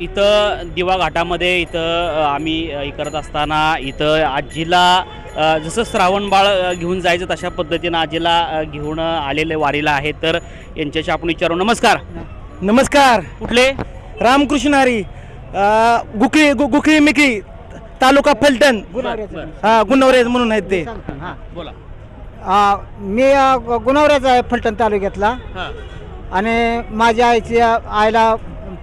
इथं दिवा घाटामध्ये इथं आम्ही करत असताना इथं आजीला जसं श्रावण बाळ घेऊन जायचं तशा पद्धतीनं आजीला घेऊन आलेले वारीला आहे. तर यांच्याशी आपण विचारू. नमस्कार. नमस्कार. कुठले? रामकृष्ण हरी गुकळी गुकळी मिकळी तालुका फलटण. हा गुणवरे म्हणून आहेत ते. बोला. आ, मी अ, ग- गुणवऱ्याचा आहे फलटण तालुक्यातला. हां. आणि माझ्या आईची आईला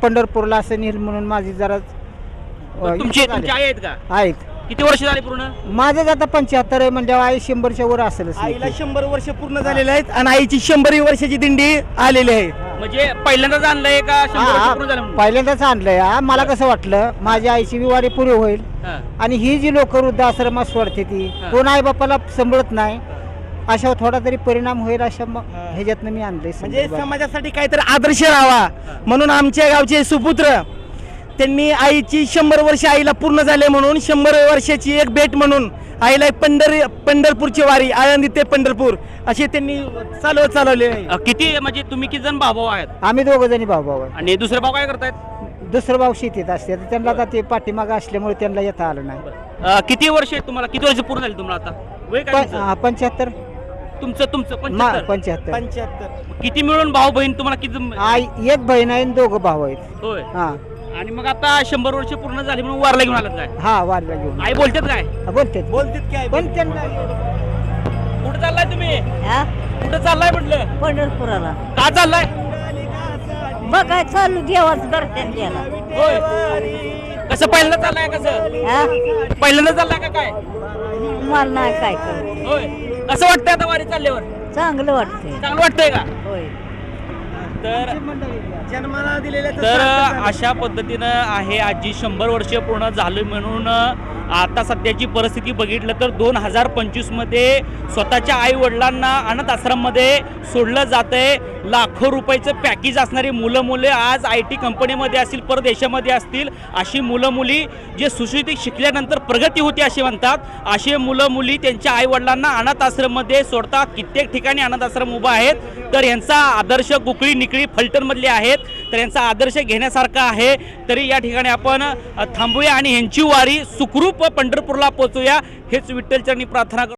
पंढरपूरला असं नेल म्हणून माझी जरा अ, तुमची इच्छा तुमची. आई आहेत का? आहेत. किती वर्ष झाली पूर्ण? माझं आता पंच्याहत्तर आहे म्हणजे आई शंभरच्या वर असेलच. आईला शंभर वर्ष पूर्ण झालेले आहेत आणि आईची शंभर वर्षाची दिंडी आलेली आहे. म्हणजे पहिल्यांदाच आणलंय का शंभर वर्ष पूर्ण झालं म्हणून? पहिल्यांदाच आणलंय हा. मला कसं वाटलं माझ्या आईची विवारी पुरी होईल हां. आणि ही जी लोक वृद्धाश्रमात सोडते ती हा. कोण आई बापाला सांभाळत नाही अशा थोडा तरी परिणाम होईल अशा म- ह्याच्यातनं मी आणलंय म्हणजे. समाजासाठी काहीतरी आदर्श राहावा म्हणून आमच्या गावचे सुपुत्र त्यांनी आईची शंभर वर्ष आईला पूर्ण झाले म्हणून शंभर वर्षाची एक भेट म्हणून आईला एक पंढर पंढरपूरची वारी आळंदी ते पंढरपूर अशी त्यांनी चालवत चालवले. अ, किती म्हणजे तुम्ही किती जण भाऊ भाऊ आहेत? आम्ही दोघ जणी भाऊ भाऊ आहे. आणि दुसरे भाऊ काय करतायत? दुसरं भाऊ शेतीत असते तर त्यांना आता ते पाठीमागं असल्यामुळे त्यांना येता आलं नाही. अ, किती वर्ष आहेत तुम्हाला? किती वर्ष पूर्ण झाली तुम्हाला आता? वय काय पण- तुमचं? हा, पंच्याहत्तर. तुमचं तुमचं पंच्याहत्तर. पंच्याहत्तर. पंच्याहत्तर. किती मिळून भाऊ बहीण तुम्हाला किती जण- आई एक बहीण आहे आणि दोघं भाऊ आहेत. होय. हा. आणि मग आता शंभर वर्ष पूर्ण झाली म्हणून वारला घेऊन आलात काय? हा वारीला घेऊन आई बोलतात काय? हा, बोलतेत. बोलतात काय पण त्यांना कुठं चाललाय तुम्ही? हा? कुठं चाललाय म्हटलं? पंढरपुराला. का चाललाय? बघाय चालू देवाचं दर्शन केला होय. कसं पहिल्यांदा चाललाय कसं? हा? पहिल्यांदा चाललाय का काय? मला नाही काय होय. कसं वाटतंय आता वारी चालल्यावर? चांगलं वाटतंय. चांगलं वाटतंय का? होय. तर जन्माला दिलेल्या तर अशा पद्धतीनं आहे आजी शंभर वर्ष पूर्ण झालं म्हणून आता सध्याची परिस्थिती बघितलं तर दोन हजार पंचवीसमध्ये स्वतःच्या आई वडिलांना अनाथ आश्रममध्ये सोडलं जातंय. लाखो रुपयाचं पॅकेज असणारी मुलं मुले आज आय टी कंपनीमध्ये असतील परदेशामध्ये असतील अशी मुलं मुली जे सुशिक्षित शिकल्यानंतर प्रगती होते असे म्हणतात. असे मुलं मुली त्यांच्या आई वडिलांना अनाथ आश्रममध्ये सोडतात. कित्येक ठिकाणी अनाथ आश्रम उभा आहेत. तर यांचा आदर्श कुकळी निकळी फलटणमधले आहेत. तर यांचा आदर्श घेण्यासारखा आहे. तरी या ठिकाणी आपण थांबूया आणि ह्यांची वारी सुखरूप पंढरपूरला पोचूया हेच विठ्ठलचरणी प्रार्थना करतो.